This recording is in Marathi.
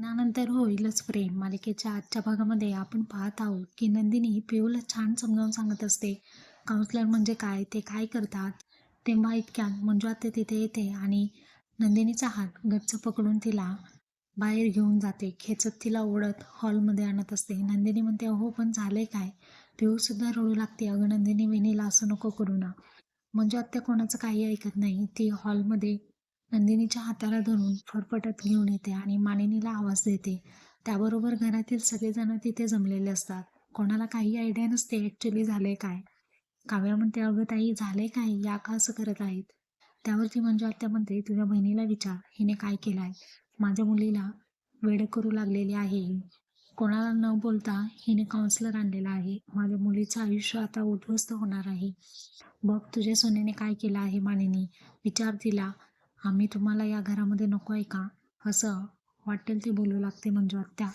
लग्नानंतर होईलच प्रेम. मालिकेच्या आजच्या भागामध्ये आपण पाहत आहोत की नंदिनी पिऊला छान समजावून सांगत असते. काउन्सलर म्हणजे काय? ते काय करतात? तेव्हा इतक्यात मंजू आत्या तिथे येते आणि नंदिनीचा हात गच्च पकडून तिला बाहेर घेऊन जाते. खेचत तिला ओढत हॉलमध्ये आणत असते. नंदिनी म्हणते अहो पण झालंय काय? पिऊसुद्धा रडू लागते. अगं नंदिनी वेणीला असं नको करू ना. मंजू आत्या कोणाचं काही ऐकत नाही. ती हॉलमध्ये नंदिनीच्या हाताला धरून फटफटत घेऊन येते आणि मानिनीला आवाज देते. त्याबरोबर घरातील सगळेजण तिथे जमलेले असतात. कोणाला काही आयडिया नसते ॲक्च्युली झाले काय? काव्या म्हणते अगं ताई झाले काय? या का असं करत आहेत? त्यावरती म्हणजे आत्या म्हणते तुझ्या बहिणीला विचार. हिने काय केलं आहे माझ्या मुलीला वेड करू लागलेली आहे. कोणाला न बोलता हिने काउन्सलर आणलेला आहे. माझ्या मुलीचं आयुष्य आता उद्ध्वस्त होणार आहे. बघ तुझ्या सोनेने काय केलं आहे मानिनी विचार तिला. आम्ही तुम्हाला या घरामध्ये नको आहे का? असं वाटेल ते बोलू लागते मंजू आत्या.